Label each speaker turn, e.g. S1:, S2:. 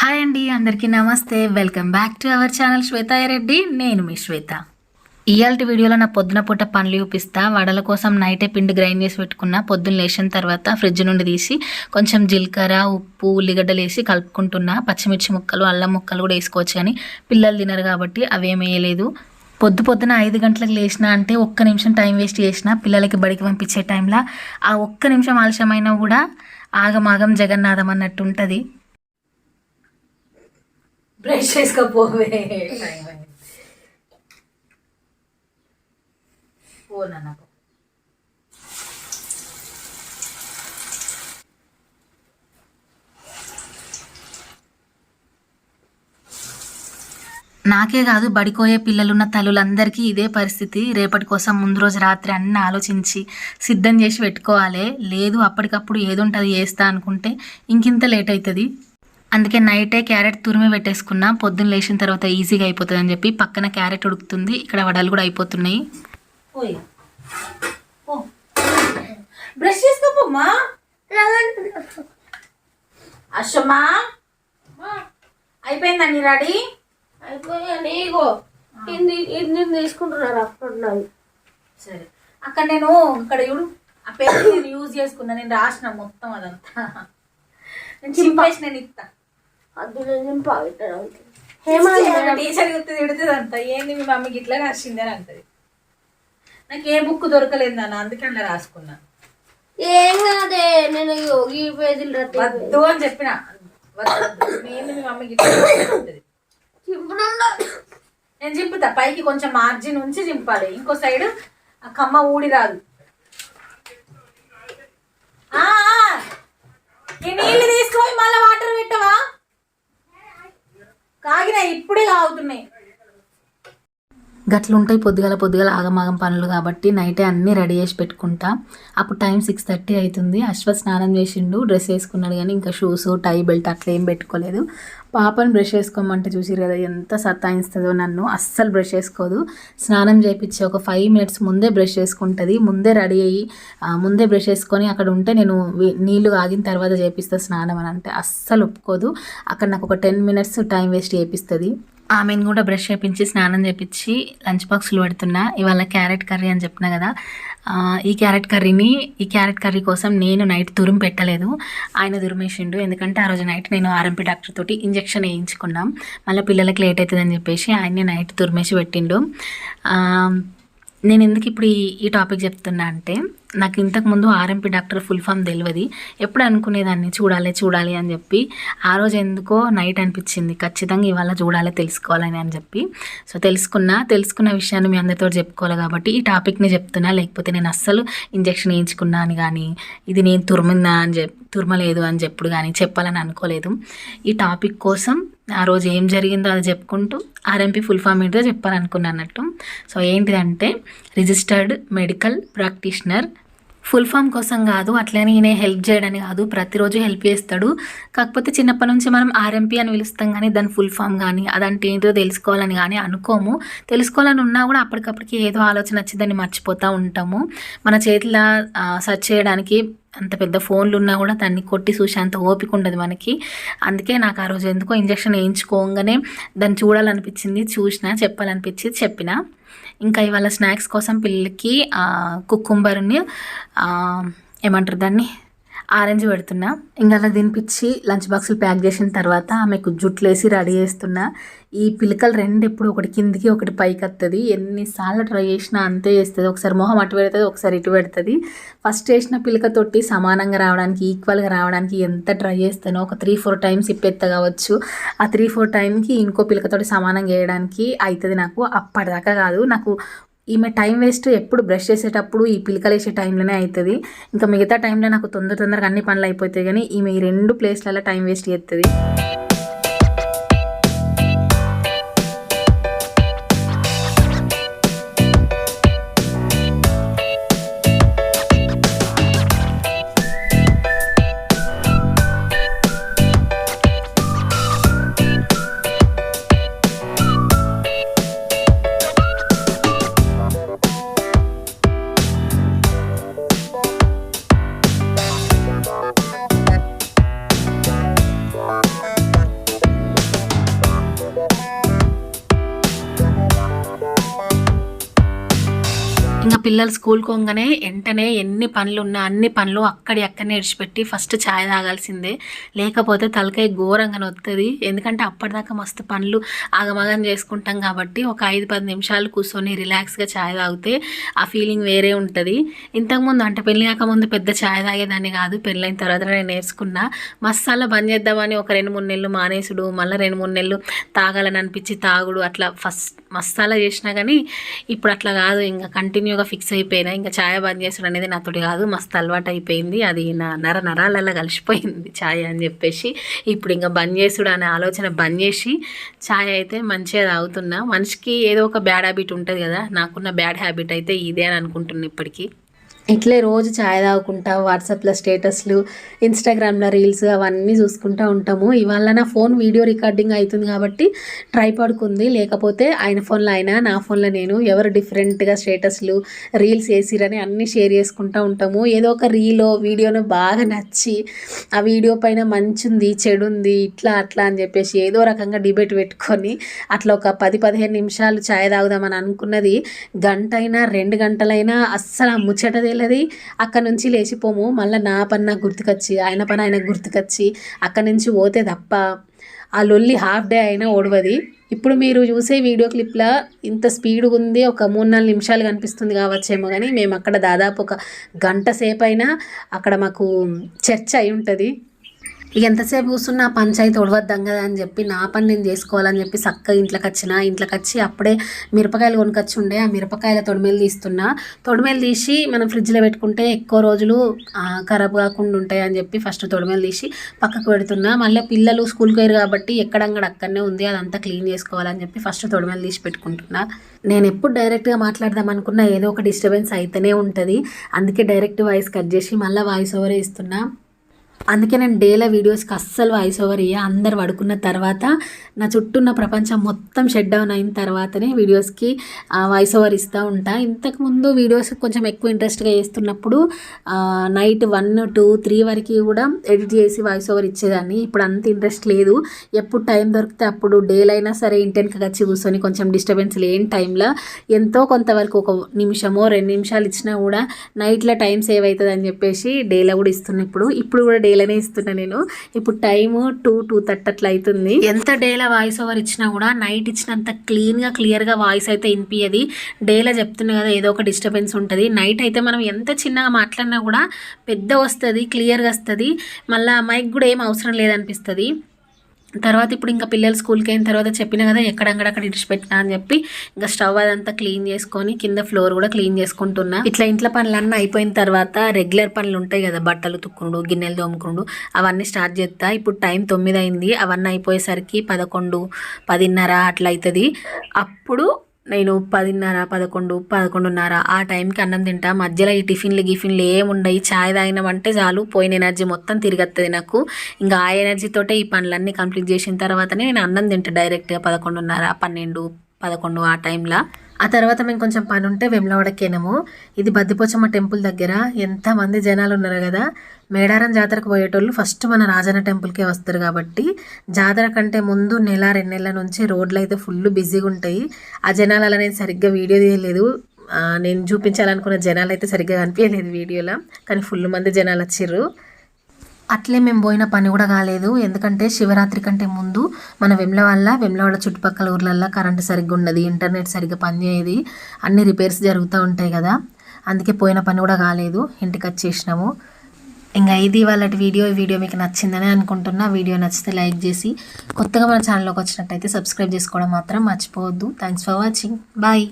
S1: Hi అండి అందరికీ నమస్తే. Welcome back to our channel Shweta Reddy నేను మీ శ్వేత. ఇయాల్టి వీడియోలో నా పొద్దున పూట పనులు చూపిస్తా. వడల కోసం నైటే పిండి గ్రైండ్ చేసి పెట్టుకున్న పొద్దున్న లేచిన తర్వాత ఫ్రిడ్జ్ నుండి తీసి కొంచెం జీలకర్ర ఉప్పు ఉల్లిగడ్డలు వేసి కలుపుకుంటున్నా. పచ్చిమిర్చి ముక్కలు అల్లం ముక్కలు కూడా వేసుకోవచ్చు కానీ పిల్లలు తినరు కాబట్టి అవేం వేయలేదు. పొద్దు పొద్దున ఐదు గంటలకు లేచినా అంటే ఒక్క నిమిషం టైం వేస్ట్ చేసిన పిల్లలకి బడికి పంపించే టైంలో ఆ ఒక్క నిమిషం ఆలస్యమైనా కూడా ఆగమాగం జగన్నాథం అన్నట్టు ఉంటుంది. బ్రష్ చేసుకోపోవే. నాకే కాదు బడికోయే పిల్లలున్న తల్లులందరికీ ఇదే పరిస్థితి. రేపటి కోసం ముందు రోజు రాత్రి అన్ని ఆలోచించి సిద్ధం చేసి పెట్టుకోవాలి. లేదు అప్పటికప్పుడు ఏది ఉంటుంది చేస్తా అనుకుంటే ఇంకింత లేట్ అవుతుంది అందుకే నైటే క్యారెట్ తురిమి పెట్టేసుకున్నా. పొద్దున్న లేచిన తర్వాత ఈజీగా అయిపోతుంది అని చెప్పి పక్కన క్యారెట్ ఉడుకుతుంది. ఇక్కడ వడలు కూడా అయిపోతున్నాయి. బ్రష్ చేసుకోమ్మా అశ్వమ్మా అయిపోయిందా నీ రెడీ?
S2: అయిపోయాను ఇగో. ఇది ఇది నేను తీసుకుంటున్నారు అప్పుడు
S1: సరే. అక్కడ నేను ఇక్కడ చూడు ఆ పేరు నేను యూజ్ చేసుకున్నా. నేను రాసిన మొత్తం అదంతా. నేను చింపేసి నేను ఇస్తా
S2: అది నేను పాగుతాను హేమంత్
S1: టీచర్ గుర్తు తిడుతుంది అంత ఏంది మీ మమ్మీకి ఇట్లా రాసింది అని అంటది. నాకు ఏ బుక్ దొరకలేదు నాన్న అందుకే అట్లా రాసుకున్నా.
S2: ఏం కాదే నేను ఈ పేజీలు
S1: వద్దు అని చెప్పిన. ఏంది మీ మమ్మీకి ఇట్లా.
S2: చింపుతుందా
S1: నేను చింపుతా పైకి కొంచెం మార్జిన్ ఉంచి చింపాలి. ఇంకో సైడ్ ఆ కమ్మ ఊడి రాదు. ఈ నీళ్ళు తీసుకొని మళ్ళీ వాటర్ పెట్టవా? తాగినా ఇప్పుడే లాగుతున్నాయి గట్లుంటాయి పొద్దుగల పొద్దుగల ఆగమాగం పనులు కాబట్టి నైటే అన్నీ రెడీ చేసి పెట్టుకుంటా. అప్పుడు టైం సిక్స్ థర్టీ అవుతుంది అశ్వ స్నానం చేసిండు డ్రెస్ వేసుకున్నాడు కానీ ఇంకా షూస్ టై బెల్ట్ అట్లా ఏం పెట్టుకోలేదు. పాపని బ్రష్ వేసుకోమంటే చూసిరు కదా ఎంత సతాయిస్తుందో నన్ను. అస్సలు బ్రష్ వేసుకోదు. స్నానం చేయించి ఒక ఫైవ్ మినిట్స్ ముందే బ్రష్ చేసుకుంటుంది ముందే రెడీ అయ్యి ముందే బ్రష్ వేసుకొని అక్కడ ఉంటే నేను నీళ్ళు ఆగిన తర్వాత చేపిస్తా స్నానం అని అంటే అస్సలు ఒప్పుకోదు. అక్కడ నాకు ఒక టెన్ మినిట్స్ టైం వేస్ట్ చేపిస్తుంది. ఆమెను కూడా బ్రష్ చేపించి స్నానం చేపించి లంచ్ బాక్స్లు పెడుతున్నా. ఇవాళ క్యారెట్ కర్రీ అని చెప్పిన కదా. ఈ క్యారెట్ కర్రీని ఈ క్యారెట్ కర్రీ కోసం నేను నైట్ తురుము పెట్టలేదు. ఆయన తురిమేసిండు ఎందుకంటే ఆ రోజు నైట్ నేను ఆర్ఎంపీ డాక్టర్ తోటి ఇంజెక్షన్ వేయించుకున్నాం. మళ్ళీ పిల్లలకి లేట్ అవుతుందని చెప్పేసి ఆయన్ని నైట్ తురిమేసి పెట్టిండు. నేను ఎందుకు ఇప్పుడు ఈ ఈ టాపిక్ చెప్తున్నా అంటే నాకు ఇంతకుముందు ఆర్ఎంపీ డాక్టర్ ఫుల్ ఫామ్ తెలియదు ఎప్పుడు అనుకునేదాన్ని చూడాలి చూడాలి అని చెప్పి. ఆ రోజు ఎందుకో నైట్ అనిపించింది ఖచ్చితంగా ఇవాళ చూడాలి తెలుసుకోవాలని అని చెప్పి. సో తెలుసుకున్నా తెలుసుకున్న విషయాన్ని మీ అందరితో చెప్పుకోవాలి కాబట్టి ఈ టాపిక్ని చెప్తున్నా. లేకపోతే నేను అస్సలు ఇంజెక్షన్ వేయించుకున్నా అని కానీ ఇది నేను తురిమిందా అని చెప్ తురమలేదు అని చెప్పుడు కానీ చెప్పాలని అనుకోలేదు. ఈ టాపిక్ కోసం ఆ రోజు ఏం జరిగిందో అది చెప్పుకుంటూ ఆర్ఎంపీ ఫుల్ ఫామ్ ఏంటో చెప్పాలనుకున్నా అన్నట్టు. సో ఏంటిదంటే registered medical practitioner full form కోసం కాదు అట్లనే ఈయన హెల్ప్ చేయడని కాదు ప్రతిరోజు హెల్ప్ చేస్తాడు. కాకపోతే చిన్నప్పటి నుంచి మనం ఆర్ఎంపీ అని పిలుస్తాం కానీ దాని ఫుల్ ఫామ్ కానీ అదంటే ఏంటో తెలుసుకోవాలని కానీ అనుకోము. తెలుసుకోవాలని ఉన్నా కూడా అప్పటికప్పటికి ఏదో ఆలోచన వచ్చి దాన్ని మర్చిపోతూ ఉంటాము. మన చేతిలో సెర్చ్ చేయడానికి అంత పెద్ద ఫోన్లు ఉన్నా కూడా దాన్ని కొట్టి చూసే అంత ఓపిక ఉండదు మనకి. అందుకే నాకు ఆ రోజు ఎందుకో ఇంజక్షన్ వేయించుకోగానే దాన్ని చూడాలనిపించింది చూసిన చెప్పాలనిపించింది చెప్పిన. ఇంకా ఇవాళ స్నాక్స్ కోసం పిల్లలకి కుక్కుంబర్ని ఏమంటారు దాన్ని? ఆరెంజ్ పెడుతున్నా. ఇంకా అలా తినిపించి లంచ్ బాక్సులు ప్యాక్ చేసిన తర్వాత ఆమెకు జుట్లేసి రెడీ చేస్తున్నా. ఈ పిలకలు రెండు ఎప్పుడు ఒకటి కిందికి ఒకటి పైకి వస్తుంది ఎన్నిసార్లు ట్రై చేసినా అంతే చేస్తుంది. ఒకసారి మొహం అటు పెడుతుంది ఒకసారి ఇటు పెడుతుంది. ఫస్ట్ వేసిన పిలకతోటి సమానంగా రావడానికి ఈక్వల్గా రావడానికి ఎంత ట్రై చేస్తానో ఒక త్రీ ఫోర్ టైమ్స్ ఇప్పెత్త కావచ్చు. ఆ త్రీ ఫోర్ టైంకి ఇంకో పిలకతోటి సమానంగా వేయడానికి అవుతుంది నాకు. అప్పటిదాకా కాదు నాకు ఈమె టైం వేస్ట్ ఎప్పుడు బ్రష్ చేసేటప్పుడు ఈ పిలకలు వేసే టైంలోనే అవుతుంది ఇంకా మిగతా టైంలో నాకు తొందర తొందరగా అన్ని పనులు అయిపోతాయి కానీ ఈమె ఈ రెండు ప్లేస్లలో టైం వేస్ట్ చేస్తుంది పిల్లలు స్కూల్ పోగానే వెంటనే ఎన్ని పనులు ఉన్నా అన్ని పనులు అక్కడి అక్కడనే విడిచిపెట్టి ఫస్ట్ ఛాయ్ తాగాల్సిందే. లేకపోతే తలకాయ ఘోరంగా నొత్తుంది ఎందుకంటే అప్పటిదాకా మస్తు పనులు ఆగమగం చేసుకుంటాం కాబట్టి ఒక ఐదు పది నిమిషాలు కూర్చొని రిలాక్స్గా ఛాయ్ తాగితే ఆ ఫీలింగ్ వేరే ఉంటుంది. ఇంతకుముందు అంటే పెళ్ళి కాకముందు పెద్ద ఛాయ్ తాగేదాన్ని కాదు. పెళ్ళైన తర్వాత నేను నేర్చుకున్నా. మసాలా బంద్ చేద్దామని ఒక రెండు మూడు నెలలు మానేసుడు. మళ్ళీ రెండు మూడు నెలలు తాగాలని అనిపించి తాగుడు. అట్లా ఫస్ట్ మసాలా చేసినా కానీ ఇప్పుడు అట్లా కాదు. ఇంకా కంటిన్యూగా ఫిక్స్ అయిపోయినా ఇంకా ఛాయ్ బంద్ చేసుడు అనేది నాతోటి కాదు మస్తు అలవాటు అయిపోయింది. అది నా నర నరాలలో కలిసిపోయింది ఛాయ్ అని చెప్పేసి. ఇప్పుడు ఇంకా బంద్ చేసుడు అనే ఆలోచన బంద్ చేసి ఛాయ్ అయితే మంచిగా తాగుతున్నా. మనిషికి ఏదో ఒక బ్యాడ్ హ్యాబిట్ ఉంటుంది కదా నాకున్న బ్యాడ్ హ్యాబిట్ అయితే ఇదే అని అనుకుంటున్నా ఇప్పటికీ. ఇట్లే రోజు ఛాయ్ తాగుకుంటా వాట్సాప్లో స్టేటస్లు ఇన్స్టాగ్రామ్లో రీల్స్ అవన్నీ చూసుకుంటూ ఉంటాము. ఇవాళ నా ఫోన్ వీడియో రికార్డింగ్ అవుతుంది కాబట్టి ట్రై పడుకుంది లేకపోతే ఆయన ఫోన్లో ఆయన నా ఫోన్లో నేను ఎవరు డిఫరెంట్గా స్టేటస్లు రీల్స్ వేసిరని అన్నీ షేర్ చేసుకుంటూ ఉంటాము. ఏదో ఒక రీలో వీడియోను బాగా నచ్చి ఆ వీడియో పైన మంచి చెడుంది చెడు ఉంది ఇట్లా అట్లా అని చెప్పేసి ఏదో రకంగా డిబేట్ పెట్టుకొని అట్లా ఒక పది పదిహేను నిమిషాలు ఛాయ్ తాగుదామని అనుకున్నది గంట అయినా రెండు గంటలైనా అస్సలు ఆ ముచ్చట అక్కడ నుంచి లేచిపోము. మళ్ళీ నా పని నాకు గుర్తుకొచ్చి ఆయన పని ఆయనకు గుర్తుకొచ్చి అక్కడి నుంచి పోతే తప్ప ఆ లొల్లి హాఫ్ డే అయినా ఓడవది. ఇప్పుడు మీరు చూసే వీడియో క్లిప్లో ఇంత స్పీడ్ ఉంది. ఒక మూడు నాలుగు నిమిషాలు కనిపిస్తుంది కావచ్చేమో కానీ మేము అక్కడ దాదాపు ఒక గంట సేపు అయినా అక్కడ మాకు చర్చ అయి ఉంటుంది. ఎంతసేపు కూర్చున్నా పంచాయతీ ఒడవద్దాం కదా అని చెప్పి నా పని నేను చేసుకోవాలని చెప్పి చక్కగా ఇంట్లోకి వచ్చిన ఇంట్లోకి వచ్చి అప్పుడే మిరపకాయలు కొనుకొచ్చి ఉండే ఆ మిరపకాయల తొడిమేలు తీస్తున్నా. తొడిమేలు తీసి మనం ఫ్రిడ్జ్లో పెట్టుకుంటే ఎక్కువ రోజులు ఖరాబ్ కాకుండా ఉంటాయి అని చెప్పి ఫస్ట్ తొడిమేలు తీసి పక్కకు పెడుతున్నా. మళ్ళీ పిల్లలు స్కూల్కి పోయారు కాబట్టి ఎక్కడంగడ అక్కడనే ఉంది. అదంతా క్లీన్ చేసుకోవాలని చెప్పి ఫస్ట్ తొడిమేలు తీసి పెట్టుకుంటున్నా. నేను ఎప్పుడు డైరెక్ట్గా మాట్లాడదాం అనుకున్నా ఏదో ఒక డిస్టర్బెన్స్ అయితేనే ఉంటుంది. అందుకే డైరెక్ట్ వాయిస్ కట్ చేసి మళ్ళీ వాయిస్ ఓవర్ ఇస్తున్నా. అందుకే నేను డేలో వీడియోస్కి అస్సలు వాయిస్ ఓవర్ ఇయ్య. అందరు పడుకున్న తర్వాత నా చుట్టూ ఉన్న ప్రపంచం మొత్తం షట్ డౌన్ అయిన తర్వాతనే వీడియోస్కి వాయిస్ ఓవర్ ఇస్తూ ఉంటా. ఇంతకుముందు వీడియోస్ కొంచెం ఎక్కువ ఇంట్రెస్ట్గా చేస్తున్నప్పుడు నైట్ వన్ టూ త్రీ వరకు కూడా ఎడిట్ చేసి వాయిస్ ఓవర్ ఇచ్చేదాన్ని. ఇప్పుడు అంత ఇంట్రెస్ట్ లేదు. ఎప్పుడు టైం దొరికితే అప్పుడు డేలైనా సరే ఇంటెన్కి వచ్చి కూర్చొని కొంచెం డిస్టర్బెన్స్ లేని టైంలో ఎంతో కొంతవరకు ఒక నిమిషమో రెండు నిమిషాలు ఇచ్చినా కూడా నైట్లో టైం సేవ్ అవుతుంది అని చెప్పేసి డేలో కూడా ఇస్తున్నా ఇప్పుడు. ఇప్పుడు కూడా డే డేలోనే ఇస్తున్నా నేను. ఇప్పుడు టైము టూ టూ థర్టీ అట్లా అవుతుంది ఎంత డేలో వాయిస్ ఓవర్ ఇచ్చినా కూడా నైట్ ఇచ్చినంత క్లీన్గా క్లియర్గా వాయిస్ అయితే వినిపించదు డేలో చెప్తున్నా కదా ఏదో ఒక డిస్టర్బెన్స్ ఉంటుంది. నైట్ అయితే మనం ఎంత చిన్నగా మాట్లాడినా కూడా పెద్ద వస్తుంది క్లియర్గా వస్తుంది. మళ్ళీ మైక్ కూడా ఏం అవసరం లేదనిపిస్తుంది. తర్వాత ఇప్పుడు ఇంకా పిల్లలు స్కూల్కి అయిన తర్వాత చెప్పిన కదా ఎక్కడక్కడ ఇడిచిపెట్టినా అని చెప్పి ఇంకా స్టవ్ అదంతా క్లీన్ చేసుకొని కింద ఫ్లోర్ కూడా క్లీన్ చేసుకుంటున్నా. ఇట్లా ఇంట్లో పనులన్నీ అయిపోయిన తర్వాత రెగ్యులర్ పనులు ఉంటాయి కదా బట్టలు తుక్కునుడు గిన్నెలు తోముకునుడు అవన్నీ స్టార్ట్ చేస్తా ఇప్పుడు టైం తొమ్మిది అయింది అవన్నీ అయిపోయేసరికి పదకొండు పదిన్నర అట్లా అవుతుంది అప్పుడు నేను పదిన్నర పదకొండు పదకొండున్నర ఆ టైంకి అన్నం తింటా. మధ్యలో ఈ టిఫిన్లు గిఫిన్లు ఏముండయి చాయ్ తాగినామంటే చాలు. పోయిన ఎనర్జీ మొత్తం తిరిగత్తది నాకు. ఇంకా ఆ ఎనర్జీతోటే ఈ పనులన్నీ కంప్లీట్ చేసిన తర్వాతనే నేను అన్నం తింటా డైరెక్ట్గా పదకొండున్నర పన్నెండు పదకొండు ఆ టైంలో. ఆ తర్వాత మేము కొంచెం పని ఉంటే వెమ్లవాడకేనాము. ఇది బద్దిపోచమ్మ టెంపుల్ దగ్గర ఎంతమంది జనాలు ఉన్నారు కదా. మేడారం జాతరకు పోయేటోళ్ళు ఫస్ట్ మన రాజన్న టెంపుల్కే వస్తారు కాబట్టి జాతర కంటే ముందు నెల రెండు నెలల నుంచి రోడ్లు అయితే ఫుల్ బిజీగా ఉంటాయి ఆ జనాలు నేను సరిగ్గా వీడియో తీయలేదు. నేను చూపించాలనుకున్న జనాలు అయితే సరిగ్గా కనిపించలేదు వీడియోలో. కానీ ఫుల్ మంది జనాలు వచ్చిర్రు అట్లే మేము పోయిన పని కూడా కాలేదు. ఎందుకంటే శివరాత్రి కంటే ముందు మన వెమ్ల వల్ల వెమ్లవాడ చుట్టుపక్కల ఊర్లల్లో కరెంటు సరిగ్గా ఉండదు ఇంటర్నెట్ సరిగ్గా పనిచేయదు. అన్ని రిపేర్స్ జరుగుతూ ఉంటాయి కదా. అందుకే పోయిన పని కూడా కాలేదు. ఇంటికి వచ్చేసినాము. ఇంకా ఇది వాళ్ళ వీడియో. ఈ వీడియో మీకు నచ్చిందని అనుకుంటున్నా. వీడియో నచ్చితే లైక్ చేసి కొత్తగా మన ఛానల్లోకి వచ్చినట్టయితే సబ్స్క్రైబ్ చేసుకోవడం మాత్రం మర్చిపోవద్దు. Thanks for watching bye